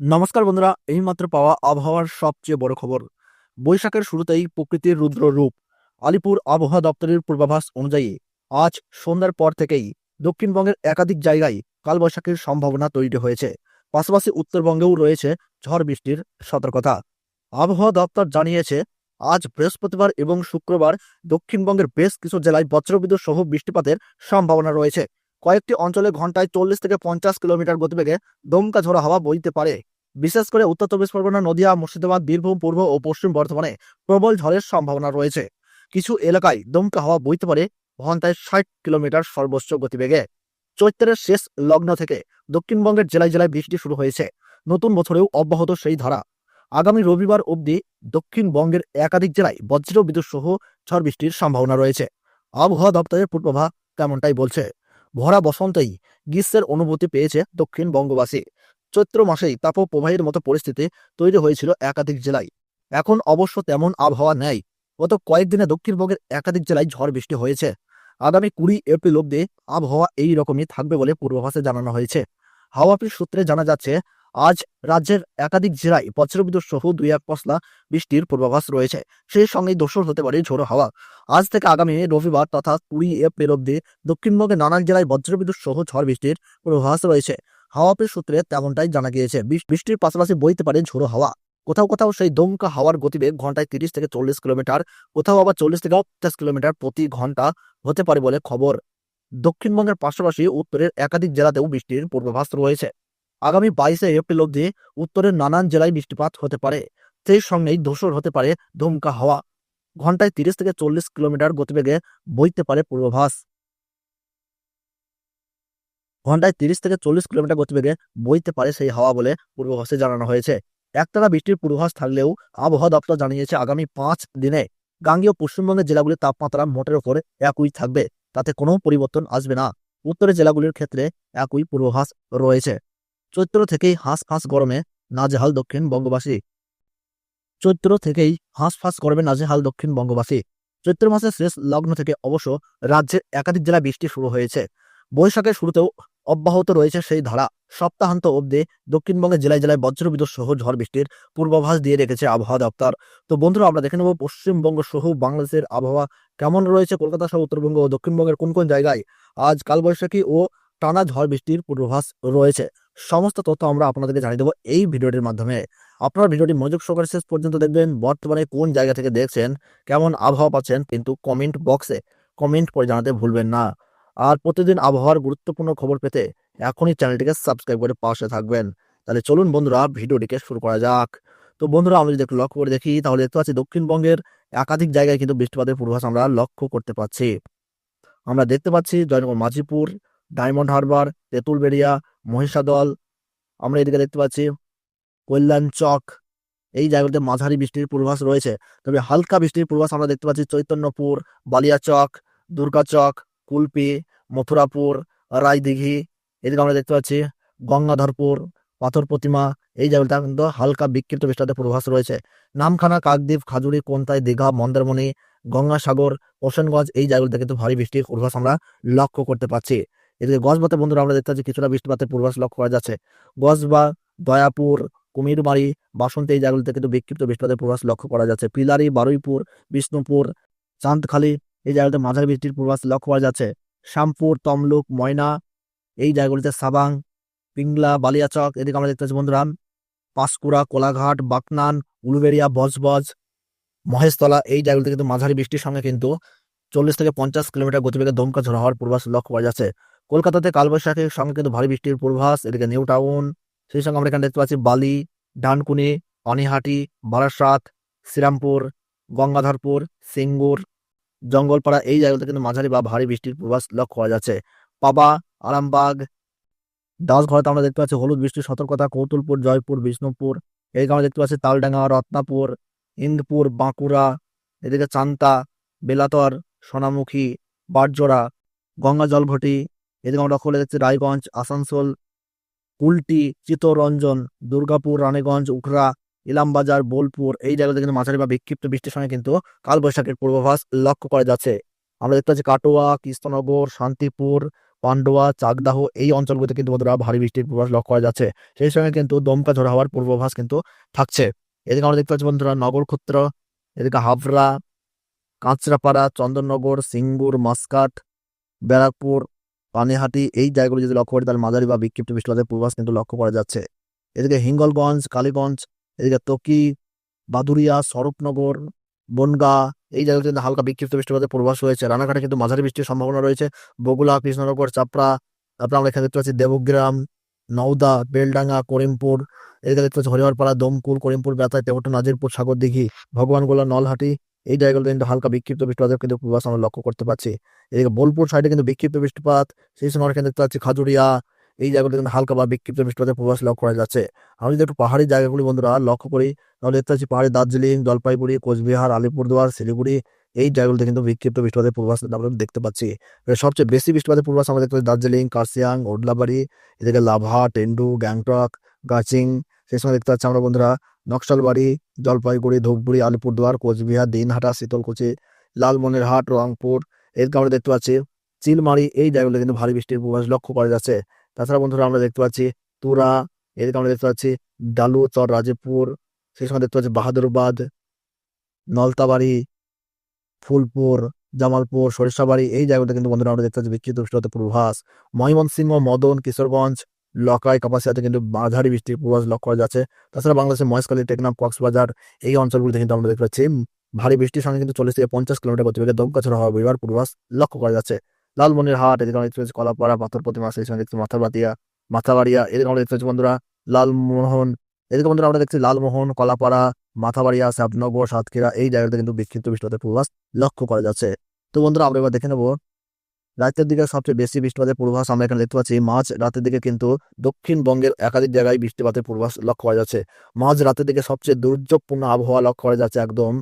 নমস্কার বন্ধুরা, এইমাত্র পাওয়া আবহাওয়ার সবচেয়ে বড় খবর। বৈশাখের শুরুতেই প্রকৃতির রুদ্র রূপ। আলিপুর আবহাওয়া দপ্তরের পূর্বাভাস অনুযায়ী আজ সন্ধ্যার পর থেকেই দক্ষিণবঙ্গের একাধিক জায়গায় কালবৈশাখীর সম্ভাবনা তৈরি হয়েছে। পাশাপাশি উত্তরবঙ্গেও রয়েছে ঝড় বৃষ্টির সতর্কতা। আবহাওয়া দপ্তর জানিয়েছে, আজ বৃহস্পতিবার এবং শুক্রবার দক্ষিণবঙ্গের বেশ কিছু জেলায় বজ্রবিদ্যুৎ সহ বৃষ্টিপাতের সম্ভাবনা রয়েছে। কয়েকটি অঞ্চলে ঘন্টায় চল্লিশ থেকে পঞ্চাশ কিলোমিটার গতিবেগে দমকা ঝোড়ো হাওয়া বইতে পারে। বিশেষ করে উত্তর চব্বিশ পরগনা, নদিয়া, মুর্শিদাবাদ, বীরভূম, পূর্ব ও পশ্চিম বর্ধমানে প্রবল ঝড়ের সম্ভাবনা রয়েছে। কিছু এলাকায় দমকা হওয়া বইতে পারে ঘন্টায় ষাট কিলোমিটার সর্বোচ্চ গতিবেগে। চৈত্রের শেষ লগ্ন থেকে দক্ষিণবঙ্গের জেলায় জেলায় বৃষ্টি শুরু হয়েছে। নতুন বছরেও অব্যাহত সেই ধারা। আগামী রবিবার অবধি দক্ষিণবঙ্গের একাধিক জেলায় বজ্র বিদ্যুৎ সহ ঝড় বৃষ্টির সম্ভাবনা রয়েছে। আবহাওয়া দপ্তরের পূর্বাভাস তেমনটাই বলছে। ভরা বসন্তেই গ্রীষ্মের অনুভূতি পেয়েছে দক্ষিণবঙ্গবাসী। চৈত্র মাসেই তাপপ্রবাহের মতো পরিস্থিতি তৈরি হয়েছিল একাধিক জেলায়। এখন অবশ্য তেমন আবহাওয়া নেই। গত কয়েকদিনে দক্ষিণবঙ্গের একাধিক জেলায় ঝড় বৃষ্টি হয়েছে। আগামী কুড়ি এপ্রিল অব্দি আবহাওয়া এই রকমই থাকবে বলে পূর্বাভাসে জানানো হয়েছে। হাওয়া সূত্রে জানা যাচ্ছে, আজ রাজ্যের একাধিক জেলায় বজ্রবিদ্যুৎ সহ দুই এক পশলা বৃষ্টির পূর্বাভাস রয়েছে। সেই সঙ্গেই দোসর হতে পারে ঝোড়ো হাওয়া। আজ থেকে আগামী রবিবার তথা কুড়ি এপ্রিল অব্দি দক্ষিণবঙ্গের নানান জেলায় বজ্রবিদ্যুৎ সহ ঝড় বৃষ্টির পূর্বাভাস রয়েছে। হাওয়া অফিস সূত্রে তেমনটাই জানা গিয়েছে। বৃষ্টির পাশাপাশি বইতে পারে ঝোড়ো হাওয়া। কোথাও কোথাও সেই দমকা হাওয়ার গতিবেগ ঘন্টায় তিরিশ থেকে চল্লিশ কিলোমিটার, কোথাও আবার চল্লিশ থেকে পঞ্চাশ কিলোমিটার প্রতি ঘণ্টা হতে পারে বলে খবর। দক্ষিণবঙ্গের পাশাপাশি উত্তরের একাধিক জেলাতেও বৃষ্টির পূর্বাভাস রয়েছে। আগামী বাইশে এপ্রিল অবধি উত্তরের নানান জেলায় বৃষ্টিপাত হতে পারে। সেই সঙ্গেই ধূসর হতে পারে দমকা হাওয়া। ঘন্টায় তিরিশ থেকে চল্লিশ কিলোমিটার গতিবেগে বইতে পারে পূর্বাভাস। ঘন্টায় তিরিশ থেকে চল্লিশ কিলোমিটার গতিবেগে বইতে পারে সেই হাওয়া বলে পূর্বাভাসে জানানো হয়েছে। একটানা বৃষ্টির পূর্বাভাস থাকলেও আবহাওয়া দপ্তর জানিয়েছে আগামী পাঁচ দিনে গাঙ্গীয় পশ্চিমবঙ্গের জেলাগুলির তাপমাত্রা মোটের ওপর একই থাকবে। তাতে কোনো পরিবর্তন আসবে না। উত্তরের জেলাগুলির ক্ষেত্রে একই পূর্বাভাস রয়েছে। চৈত্র থেকেই হাঁস ফাঁস গরমে নাজেহাল দক্ষিণ বঙ্গবাসী। চৈত্র থেকেই হাঁস ফাঁস গরমে নাজেহাল দক্ষিণ বঙ্গবাসী। চৈত্র মাসের শেষ লগ্ন থেকে অবশ্য রাজ্যের একাধিক জেলায় বৃষ্টি শুরু হয়েছে। বৈশাখের শুরুতেও অব্যাহত রয়েছে সেই ধারা। সপ্তাহান্ত অবধি দক্ষিণবঙ্গের জেলায় জেলায় বজ্রবিদ্যুৎ সহ ঝড় বৃষ্টির পূর্বাভাস দিয়ে রেখেছে আবহাওয়া দপ্তর। তো বন্ধুরা, আমরা দেখে নেব পশ্চিমবঙ্গ সহ বাংলাদেশের আবহাওয়া কেমন রয়েছে, কলকাতা সহ উত্তরবঙ্গ ও দক্ষিণবঙ্গের কোন কোন জায়গায় আজ কালবৈশাখী ও টানা ঝড় বৃষ্টির পূর্বাভাস রয়েছে। সমস্ত তথ্য আমরা আপনাদেরকে জানিয়ে দেবো এই ভিডিওটির মাধ্যমে। আপনারা ভিডিওটি মনোযোগ সহকারে শেষ পর্যন্ত দেখবেন, বর্তমানে কোন জায়গা থেকে দেখছেন, কেমন আবহাওয়া পাচ্ছেন, কিন্তু কমেন্ট বক্সে কমেন্ট করে জানাতে ভুলবেন না। আর প্রতিদিন আবহাওয়ার গুরুত্বপূর্ণ খবর পেতে এখনই চ্যানেলটিকে সাবস্ক্রাইব করে পাশে থাকবেন। তাহলে চলুন বন্ধুরা, ভিডিওটিকে শুরু করা যাক। তো বন্ধুরা আমরা যদি একটু লক্ষ্য করে দেখি, তাহলে দেখতে পাচ্ছি দক্ষিণবঙ্গের একাধিক জায়গায় কিন্তু বৃষ্টিপাতের পূর্বাভাস আমরা লক্ষ্য করতে পারছি আমরা দেখতে পাচ্ছি জয়নগর, মাঝিপুর, ডায়মন্ড হারবার, তেঁতুলবেড়িয়া, মহিষাদল, আমরা এদিকে দেখতে পাচ্ছি কল্যাণ চক। এই জায়গাতে মাঝারি বৃষ্টির পূর্বাভাস রয়েছে। তবে হালকা বৃষ্টির পূর্বাভাস আমরা দেখতে পাচ্ছি চৈতন্যপুর বালিয়াচক দুর্গাচক কুলপি, মথুরাপুর, রায়দিঘি, এদিকে আমরা দেখতে পাচ্ছি গঙ্গাধরপুর, পাথর প্রতিমা, এই জায়গাটা কিন্তু হালকা বিক্ষিপ্ত বৃষ্টিপাতের পূর্বাভাস রয়েছে। নামখানা, কাকদ্বীপ, খাজুরি, কোনতাই, দীঘা, মন্দারমণি, গঙ্গাসাগর, হোসেনগঞ্জ, এই জায়গাগুলোতে কিন্তু ভারী বৃষ্টির পূর্বাভাস আমরা লক্ষ্য করতে পারছি এদিকে গজবাতে বন্ধুরা আমরা দেখতে পাচ্ছি কিছুটা বৃষ্টিপাতের পূর্বাভাস লক্ষ্য করা যাচ্ছে। গজবা, দয়াপুর, কুমিরবাড়ি, বাসন্তী, এই জায়গাগুলোতে কিন্তু বিক্ষিপ্ত বৃষ্টিপাতের পূর্বাভাস লক্ষ্য করা যাচ্ছে। পিলারি, বারুইপুর, বিষ্ণুপুর, চাঁদখালি এই জায়গাতে মাঝারি বৃষ্টির পূর্বাভাস লক্ষ্য করা যাচ্ছে। শ্যামপুর, তমলুক, ময়না, এই জায়গাগুলিতে সাবাং, পিংলা, বালিয়াচক, এদিকে আমরা দেখতে পাচ্ছি বন্ধুরা, পাঁশকুড়া, কোলাঘাট বাকনান উলুবেড়িয়া, বজবজ, মহেশতলা, এই জায়গাগুলিতে কিন্তু মাঝারি বৃষ্টির সঙ্গে কিন্তু চল্লিশ থেকে পঞ্চাশ কিলোমিটার গতিবেগে দমকা ঝোড়ো হওয়ার পূর্বাভাস লক্ষ্য করা যাচ্ছে। কলকাতাতে কালবৈশাখীর সঙ্গে কিন্তু ভারী বৃষ্টির পূর্বাভাস, এদিকে নিউ টাউন, সেই সঙ্গে আমরা এখানে দেখতে পাচ্ছি বালি, ডানকুনি, অনিহাটি, বারাসাত, শ্রীরামপুর, গঙ্গাধরপুর, সিঙ্গুর জঙ্গলপাড়া এই জায়গাতে কিন্তু মাঝারি বা ভারী বৃষ্টির পূর্বাভাস লক্ষ্য করা যাচ্ছে। পাবা, আরামবাগ দাসঘরতে আমরা দেখতে পাচ্ছি হলুদ বৃষ্টির সতর্কতা, কৌতুলপুর, জয়পুর, বিষ্ণুপুর এদিকে আমরা দেখতে পাচ্ছি তালডাঙ্গা, রত্নাপুর, ইন্দপুর, বাঁকুড়া, এদিকে চান্তা, বেলাতর, সোনামুখী বারজোড়া গঙ্গা জলঘটি, এদিকে আমরা খুলে দেখছি রায়গঞ্জ, আসানসোল, কুলটি চিত্তরঞ্জন দুর্গাপুর রানীগঞ্জ উখরা ইলামবাজার, বোলপুর এই জায়গাতে কিন্তু মাঝারি বা বিক্ষিপ্ত বৃষ্টির সঙ্গে কিন্তু কালবৈশাখীর পূর্বাভাস লক্ষ্য করা যাচ্ছে। আমরা দেখতে পাচ্ছি কাটোয়া, কৃষ্ণনগর, শান্তিপুর, পান্ডুয়া, চাকদাহ এই অঞ্চলগুলিতে কিন্তু বন্ধুরা ভারী বৃষ্টির পূর্বাভাস লক্ষ্য করা যাচ্ছে। সেই সঙ্গে কিন্তু দমকা ঝড় হওয়ার পূর্বাভাস কিন্তু থাকছে। এদিকে আমরা দেখতে পাচ্ছি বন্ধুরা নগরক্ষেত্র, এদিকে হাবড়া, কাঁচরাপাড়া, চন্দননগর, সিঙ্গুর, মাসকাট, ব্যারাকপুর, পানিহাটি এই জায়গাগুলো যদি লক্ষ্য করি তাহলে মাঝারি বা বিক্ষিপ্ত বৃষ্টিপাতের পূর্বাভাস কিন্তু লক্ষ্য করা যাচ্ছে। এদিকে হিঙ্গলগঞ্জ, কালীগঞ্জ এদিকে তকি বাদুরিয়া স্বরূপনগর, বনগা, এই জায়গাগুলো কিন্তু হালকা বিক্ষিপ্ত বৃষ্টিপাতের পূর্বাভাস রয়েছে। রানাঘাটে কিন্তু মাঝারি বৃষ্টির সম্ভাবনা রয়েছে। বগুলা কৃষ্ণনগর, চাপড়া, তারপরে আমরা এখানে দেখতে পাচ্ছি দেবগ্রাম, নওদা, বেলডাঙ্গা, করিমপুর, এদিকে দেখতে পাচ্ছি হরিহরপাড়া, দমকুল, করিমপুর, বেতায়, তেহট্ট, নাজিরপুর সাগর সাগরদিঘি, ভগবানগোলা, নলহাটি, এই জায়গাগুলো কিন্তু হালকা বিক্ষিপ্ত বৃষ্টিপাতের কিন্তু পূর্বাভাস আমরা লক্ষ্য করতে পারছি এদিকে বোলপুর সাইডে কিন্তু বিক্ষিপ্ত বৃষ্টিপাত, সেই সময় দেখতে পাচ্ছি খাজুরিয়া এই জায়গাগুলো কিন্তু হালকা বা বিক্ষিপ্ত বৃষ্টিপাতের পূর্বাভাস লক্ষ্য করা যাচ্ছে। আমরা যদি একটু পাহাড়ি জায়গাগুলি বন্ধুরা লক্ষ্য করি, তাহলে দেখতে পাচ্ছি পাহাড়ি দার্জিলিং, জলপাইগুড়ি, কোচবিহার, আলিপুরদুয়ার, শিলিগুড়ি, এই জায়গাগুলোতে কিন্তু বিক্ষিপ্ত বৃষ্টিপাতের পূর্বাভাস আমরা দেখতে পাচ্ছি। সবচেয়ে বেশি বৃষ্টিপাতের পূর্বাভাস আমরা দেখতে পাচ্ছি দার্জিলিং কার্সিয়াং ওডলাবাড়ি, এদিকে লাভা, টেন্ডু, গ্যাংটক, গাচিং, সেই সময় দেখতে পাচ্ছি আমরা বন্ধুরা নকশালবাড়ি, জলপাইগুড়ি, ধূপগুড়ি, আলিপুরদুয়ার, কোচবিহার, দিনহাটা, শীতলকুচি, লালমনিরহাট, রংপুর এদিকে আমরা দেখতে পাচ্ছি চিলমারি, এই জায়গাগুলো কিন্তু ভারী বৃষ্টির পূর্বাভাস লক্ষ্য করা যাচ্ছে। তাছাড়া বন্ধুরা আমরা দেখতে পাচ্ছি তুরা, এদিকে আমরা দেখতে পাচ্ছি ডালু, চর রাজীবপুর সেই সময় দেখতে পাচ্ছি বাহাদুরবাদ, নলতাবাড়ি, ফুলপুর, জামালপুর, সরিষাবাড়ি, এই জায়গাগুলোতে কিন্তু বন্ধুরা আমরা দেখতে পাচ্ছি বিক্ষিপ্ত বৃষ্টিপাতের পূর্বাভাস। ময়মনসিংহ, মদন, কিশোরগঞ্জ, লকাই, কাপাসিয়াতে কিন্তু মাঝারি বৃষ্টির পূর্বাভাস লক্ষ্য করা যাচ্ছে। তাছাড়া বাংলাদেশের মহেশখালী, টেকনাফ, কক্সবাজার, এই অঞ্চলগুলিতে কিন্তু আমরা দেখতে পাচ্ছি ভারী বৃষ্টির সঙ্গে কিন্তু চল্লিশ থেকে পঞ্চাশ কিলোমিটার গতিবেগে দমকা ঝড় হওয়া পূর্বাভাস লক্ষ্য করা যাচ্ছে। লালমনিরহাট, এদিকে দেখতে পাচ্ছি কলাপাড়া, পাথর প্রতিমা, সেই সঙ্গে দেখছি মাথাবাতিয়া মাথাবাড়িয়া এদিকে আমরা দেখতে পাচ্ছি বন্ধুরা লালমোহন, এদিকে বন্ধুরা আমরা দেখছি লালমোহন, কলাপাড়া, মাথাবাড়িয়া শ্যাবনগর সাতক্ষীরা, এই জায়গাতে কিন্তু বিক্ষিপ্ত বৃষ্টিপাতের পূর্বাভাস লক্ষ্য করা যাচ্ছে। তো বন্ধুরা আমরা এবার দেখে নেব রাতের দিকে সবচেয়ে বেশি বৃষ্টিপাতের পূর্বাভাস আমরা এখানে দেখতে পাচ্ছি। মাঝ রাতের দিকে কিন্তু দক্ষিণবঙ্গের একাধিক জায়গায় বৃষ্টিপাতের পূর্বাস লক্ষ্য করা যাচ্ছে। মাঝ রাতের দিকে সবচেয়ে দুর্যোগপূর্ণ আবহাওয়া লক্ষ্য করা যাচ্ছে একদম।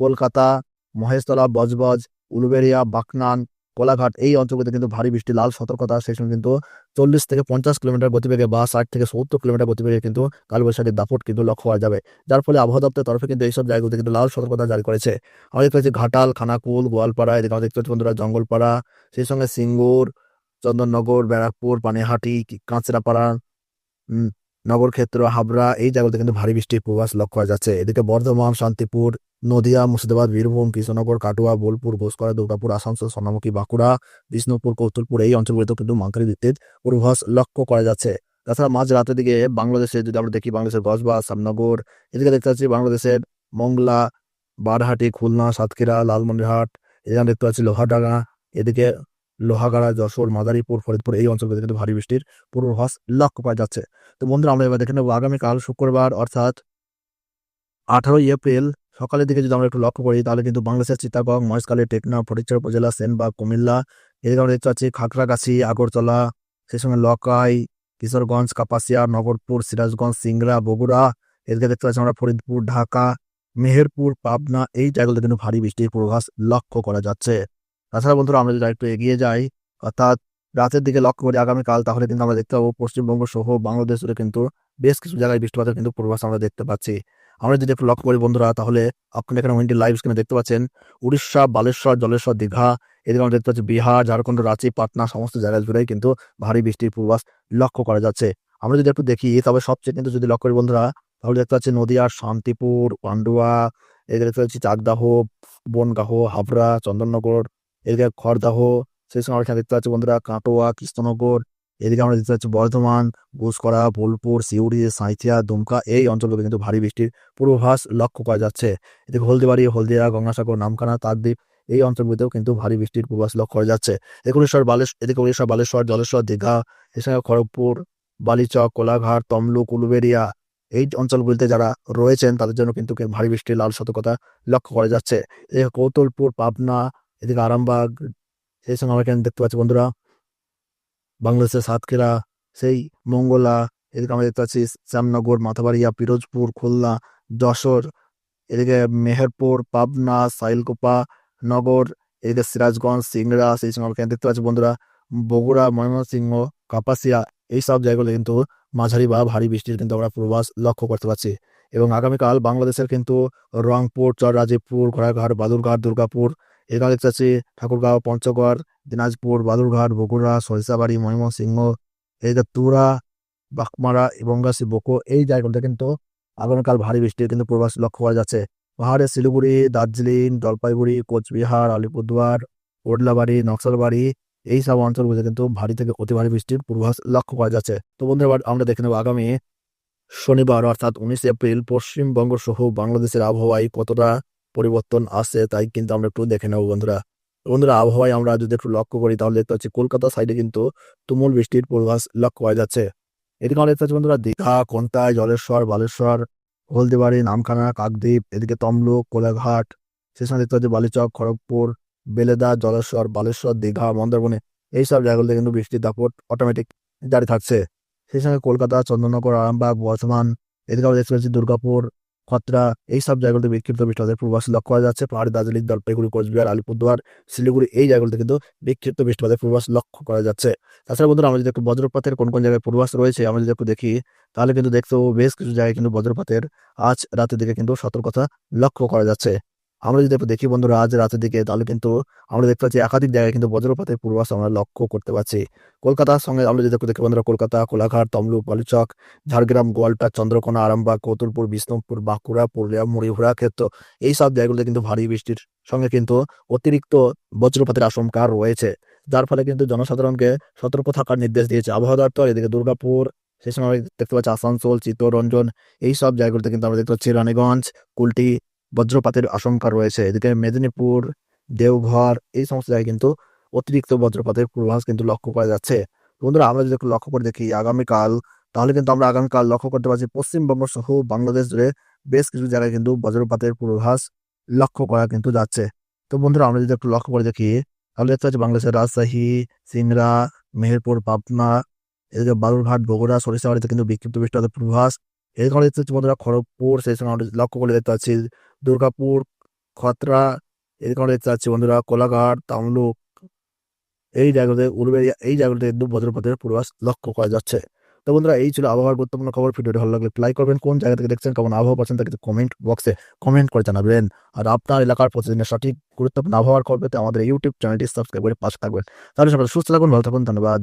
কলকাতা, মহেশতলা, বজবজ উলুবেরিয়া বাকনান কোলাঘাট, এই অঞ্চলগুলোতে কিন্তু ভারী বৃষ্টি, লাল সতর্কতা, সেই সঙ্গে কিন্তু চল্লিশ থেকে পঞ্চাশ কিলোমিটার গতিবেগে বা ষাট থেকে সত্তর কিলোমিটার গতিবেগে কিন্তু কালবৈশাখীর দাপট কিন্তু লক্ষ্য করা যাবে। যার ফলে আবহাওয়া দপ্তরের তরফে কিন্তু এইসব জায়গাগুলোতে কিন্তু লাল সতর্কতা জারি করেছে। আমরা দেখতে পাচ্ছি ঘাটাল, খানাকুল, গোয়ালপাড়া, এদিকে আমরা দেখতে পাচ্ছি জঙ্গলপাড়া, সেই সঙ্গে সিঙ্গুর, চন্দননগর, ব্যারাকপুর, পানিহাটি, কাঁচরাপাড়া নগরক্ষেত্র হাবড়া, এই জায়গাগুলোতে কিন্তু ভারী বৃষ্টির পূর্বাভাস লক্ষ্য করা যাচ্ছে। এদিকে বর্ধমান, শান্তিপুর, নদিয়া, মুর্শিদাবাদ, বীরভূম, কৃষ্ণনগর, কাটুয়া, বোলপুর ঘোষকরা দুর্গাপুর, আসানসোল, সোনামুখী, বাঁকুড়া, বিষ্ণুপুর, কৌতুলপুর, এই অঞ্চলগুলিতেও কিন্তু মাঙ্কারি বৃষ্টির পূর্বাভাস লক্ষ্য করা যাচ্ছে। তাছাড়া মাঝ রাতের দিকে বাংলাদেশে যদি আমরা দেখি, বাংলাদেশের গজবাজ সামনগর এদিকে দেখতে পাচ্ছি বাংলাদেশের মংলা, বারহাটি, খুলনা, সাতক্ষীরা, লালমনিরহাট, এখানে দেখতে পাচ্ছি লোহাডাঙ্গা এদিকে লোহাগাড়া, যশোর, মাদারীপুর, ফরিদপুর এই অঞ্চলগুলিতে কিন্তু ভারী বৃষ্টির পূর্বাভাস লক্ষ্য পাওয়া যাচ্ছে। তো বন্ধুরা, আমরা এবার দেখে নেব আগামীকাল শুক্রবার, অর্থাৎ আঠারোই এপ্রিল, সকালের দিকে যদি আমরা একটু লক্ষ্য করি, তাহলে কিন্তু বাংলাদেশের চিত্তাগং মহেশখালী, টেকনা ফটিকচর উপজেলা সেনবাগ কুমিল্লা এদিকে আমরা দেখতে পাচ্ছি খাগড়াগাছি, আগরতলা, সেই সঙ্গে লকাই, কিশোরগঞ্জ, কাপাসিয়া, নগরপুর, সিরাজগঞ্জ, সিংড়া, বগুড়া, এদিকে দেখতে পাচ্ছি আমরা ফরিদপুর, ঢাকা, মেহেরপুর, পাবনা, এই জায়গাগুলোতে কিন্তু ভারী বৃষ্টির পূর্বাভাস লক্ষ্য করা যাচ্ছে। তাছাড়া বন্ধুরা আমরা যদি একটু এগিয়ে যাই, অর্থাৎ রাতের দিকে লক্ষ্য করি আগামীকাল, তাহলে কিন্তু আমরা দেখতে পাবো পশ্চিমবঙ্গ সহ বাংলাদেশ জুড়ে কিন্তু বেশ কিছু জায়গায় বৃষ্টিপাতের কিন্তু পূর্বাভাস আমরা দেখতে পাচ্ছি। আমরা যদি একটু লক্ষ্য করি বন্ধুরা, তাহলে আপনারা এখানে উইন্ডি লাইভ স্ক্রিনে দেখতে পাচ্ছেন উড়িষ্যা, বালেশ্বর, জলেশ্বর, দীঘা, এদিকে আমরা দেখতে পাচ্ছি বিহার, ঝাড়খণ্ড, রাঁচি, পাটনা, সমস্ত জায়গা জুড়েই কিন্তু ভারী বৃষ্টির পূর্বাভাস লক্ষ্য করা যাচ্ছে। আমরা যদি একটু দেখি, তবে সবচেয়ে কিন্তু যদি লক্ষ্য করি বন্ধুরা, তাহলে দেখতে পাচ্ছি নদিয়ার শান্তিপুর, পান্ডুয়া, এদিকে দেখতে পাচ্ছি চাকদাহ, বনগাহ, হাবড়া, চন্দননগর এদিকে খড়দাহ, সেই সঙ্গে আমরা দেখতে পাচ্ছি বন্ধুরা কাটোয়া, কৃষ্ণনগর, এদিকে আমরা দেখতে পাচ্ছি বর্ধমান ঘুষকরা বোলপুর, সিউড়ি, সাঁইথিয়া, দুমকা, এই অঞ্চলগুলোতে কিন্তু ভারী বৃষ্টির পূর্বাভাস লক্ষ্য করা যাচ্ছে। এদিকে হলদিবাড়ি, হলদিয়া, গঙ্গাসাগর, নামখানা তাকদ্বীপ এই অঞ্চলগুলিতেও কিন্তু ভারী বৃষ্টির পূর্বাভাস লক্ষ্য করা যাচ্ছে। এদিকে উড়িষ্যার বালেশ, এদিকে উড়িষ্যা বালেশ্বর, জলেশ্বর, দীঘা এছাড়া খড়গপুর, বালিচক, কোলাঘাট, তমলুক উলুবেরিয়া এই অঞ্চলগুলিতে যারা রয়েছেন তাদের জন্য কিন্তু ভারী বৃষ্টির লাল সতর্কতা লক্ষ্য করা যাচ্ছে। কৌতলপুর, পাবনা এদিকে আরামবাগ, সেই সঙ্গে আমরা এখানে দেখতে পাচ্ছি বন্ধুরা বাংলাদেশের সাতক্ষীরা, সেই মঙ্গলা, এদিকে আমরা দেখতে পাচ্ছি শ্যামনগর, মাথাবাড়িয়া, পিরোজপুর, খুলনা, যশোর, এদিকে মেহেরপুর, পাবনা, সাইলকোপা, নগর, এদিকে সিরাজগঞ্জ, সিংড়া, সেই সঙ্গে আমরা এখানে দেখতে পাচ্ছি বন্ধুরা বগুড়া, ময়মনসিংহ, কাপাসিয়া, এই সব জায়গাগুলো কিন্তু মাঝারি বা ভারী বৃষ্টির কিন্তু আমরা পূর্বাভাস লক্ষ্য করতে পারছি। এবং আগামীকাল বাংলাদেশের কিন্তু রংপুর চর রাজীবপুর ঘোড়াঘাট বাদুরঘাট দুর্গাপুর এখানে দেখতে পাচ্ছি ঠাকুরগাঁও, পঞ্চগড়, দিনাজপুর বালুরঘাট বগুড়া, সরিষাবাড়ি, ময়মনসিংহ এইদিকে তুরা বাকমারা বঙ্গাসী বকো, এই জায়গাগুলোতে কিন্তু আগামীকাল ভারী বৃষ্টির কিন্তু পূর্বাভাস লক্ষ্য করা যাচ্ছে। পাহাড়ে শিলিগুড়ি, দার্জিলিং, জলপাইগুড়ি, কোচবিহার, আলিপুরদুয়ার, ওডলাবাড়ি, নকশালবাড়ি, এই সব অঞ্চলগুলোতে কিন্তু ভারী থেকে অতি ভারী বৃষ্টির পূর্বাভাস লক্ষ্য করা যাচ্ছে। তো বন্ধুরা আমরা দেখে নেব আগামী শনিবার, অর্থাৎ উনিশ এপ্রিল, পশ্চিমবঙ্গ সহ বাংলাদেশের আবহাওয়ায় কতটা পরিবর্তন আসছে তাই কিন্তু আমরা একটু দেখে নেব বন্ধুরা। বন্ধুরা, আবহাওয়ায় আমরা যদি একটু লক্ষ্য করি, তাহলে দেখতে পাচ্ছি কলকাতা সাইডে কিন্তু তুমুল বৃষ্টির পূর্বাভাস লক্ষ্য করা যাচ্ছে। এদিকে আমরা দেখতে পাচ্ছি বন্ধুরা দীঘা কোন্তায় জলেশ্বর, বালেশ্বর, হলদিবাড়ি, নামখানা, কাকদ্বীপ, এদিকে তমলুক, কোলাঘাট সেখানে দেখতে পাচ্ছি বালিচক, খড়গপুর, বেলেদা, জলেশ্বর, বালেশ্বর, দীঘা, মন্দারমণি এইসব জায়গাগুলোতে কিন্তু বৃষ্টির দাপট অটোমেটিক জারি থাকছে। সেই সঙ্গে কলকাতা, চন্দননগর, আরামবাগ, বর্ধমান, এদিকে আমরা দেখতে পাচ্ছি দুর্গাপুর খতরা, এই সব জায়গাগুলোতে বিক্ষিপ্ত বৃষ্টিপাতের পূর্বাভাস লক্ষ্য করা যাচ্ছে। পাহাড়ি, দার্জিলিং জলপাইগুড়ি কোচবিহার, আলিপুরদুয়ার, শিলিগুড়ি, এই জায়গাগুলোতে কিন্তু বিক্ষিপ্ত বৃষ্টিপাতের পূর্বাভাস লক্ষ্য করা যাচ্ছে। তাছাড়া বন্ধুরা, আমরা যদি একটু বজ্রপাতের কোন কোন জায়গায় পূর্বাভাস রয়েছে, আমরা যদি একটু দেখি, তাহলে কিন্তু দেখতে বেশ কিছু জায়গায় কিন্তু বজ্রপাতের আজ রাতের দিকে কিন্তু সতর্কতা লক্ষ্য করা যাচ্ছে। আমরা যদি দেখি বন্ধুরা, আজ রাতের দিকে তাহলে কিন্তু আমরা দেখতে পাচ্ছি একাধিক জায়গায় কিন্তু বজ্রপাতের পূর্বাভাস আমরা লক্ষ্য করতে পারছি কলকাতার সঙ্গে আমরা যদি দেখি বন্ধুরা, কলকাতা, কোলাঘাট, তমলুক, বালুচক, ঝাড়গ্রাম, গোয়ালটা, চন্দ্রকোনা, আরামবাগ, কতুলপুর, বিষ্ণুপুর, বাঁকুড়া, পুরুলিয়া মুড়িঘোড়া ক্ষেত্র, এই সব জায়গাগুলোতে কিন্তু ভারী বৃষ্টির সঙ্গে কিন্তু অতিরিক্ত বজ্রপাতের আশঙ্কা রয়েছে। যার ফলে কিন্তু জনসাধারণকে সতর্ক থাকার নির্দেশ দিয়েছে আবহাওয়া দপ্তর। এদিকে দুর্গাপুর সেই সময় দেখতে পাচ্ছি আসানসোল, চিত্তরঞ্জন, এই সব জায়গাগুলোতে কিন্তু আমরা দেখতে পাচ্ছি রানীগঞ্জ, কুলটি বজ্রপাতের আশঙ্কা রয়েছে। এদিকে মেদিনীপুর, দেওঘর, এই সমস্ত জায়গায় কিন্তু অতিরিক্ত বজ্রপাতের পূর্বাভাস কিন্তু লক্ষ্য করা যাচ্ছে। বন্ধুরা, আমরা যদি লক্ষ্য করে দেখি আগামীকাল, তাহলে কিন্তু আমরা আগামীকাল লক্ষ্য করতে পারছি পশ্চিমবঙ্গ সহ বাংলাদেশ জুড়ে বেশ কিছু জায়গায় কিন্তু বজ্রপাতের পূর্বাভাস লক্ষ্য করা কিন্তু যাচ্ছে। তো বন্ধুরা, আমরা যদি একটু লক্ষ্য করে দেখি, তাহলে দেখতে পাচ্ছি বাংলাদেশের রাজশাহী, সিংড়া, মেহেরপুর, পাবনা, এদিকে বালুরঘাট, বগুড়া, সরিষাবাড়িতে কিন্তু বিক্ষিপ্ত বৃষ্টিপাতের পূর্বাভাস আমরা দেখতে পাচ্ছি বন্ধুরা খড়গপুর, সেই সঙ্গে আমরা লক্ষ্য করে দেখতে পাচ্ছি দুর্গাপুর, খতরা আমরা দেখতে পাচ্ছি বন্ধুরা কোলাঘাট, তামলুক। এই জায়গাতে উলবেড়িয়া, এই জায়গাতে কিন্তু বজ্রপাতের পূর্বাস লক্ষ্য করা যাচ্ছে। তো বন্ধুরা এই ছিল আবহাওয়ার গুরুত্বপূর্ণ খবর। ভিডিওটি ভালো লাগলে লাইক করবেন। কোন জায়গা থেকে দেখছেন, কেমন আবহাওয়া পাচ্ছেন তা কিন্তু কমেন্ট বক্সে কমেন্ট করে জানাবেন। আর আপনার এলাকার প্রতিদিনের সঠিক গুরুত্বপূর্ণ আবহাওয়ার খবর পেতে আমাদের ইউটিউব চ্যানেলটি সাবস্ক্রাইব করে পাশে থাকবেন। তাহলে সবাই সুস্থ থাকুন, ভালো থাকুন, ধন্যবাদ।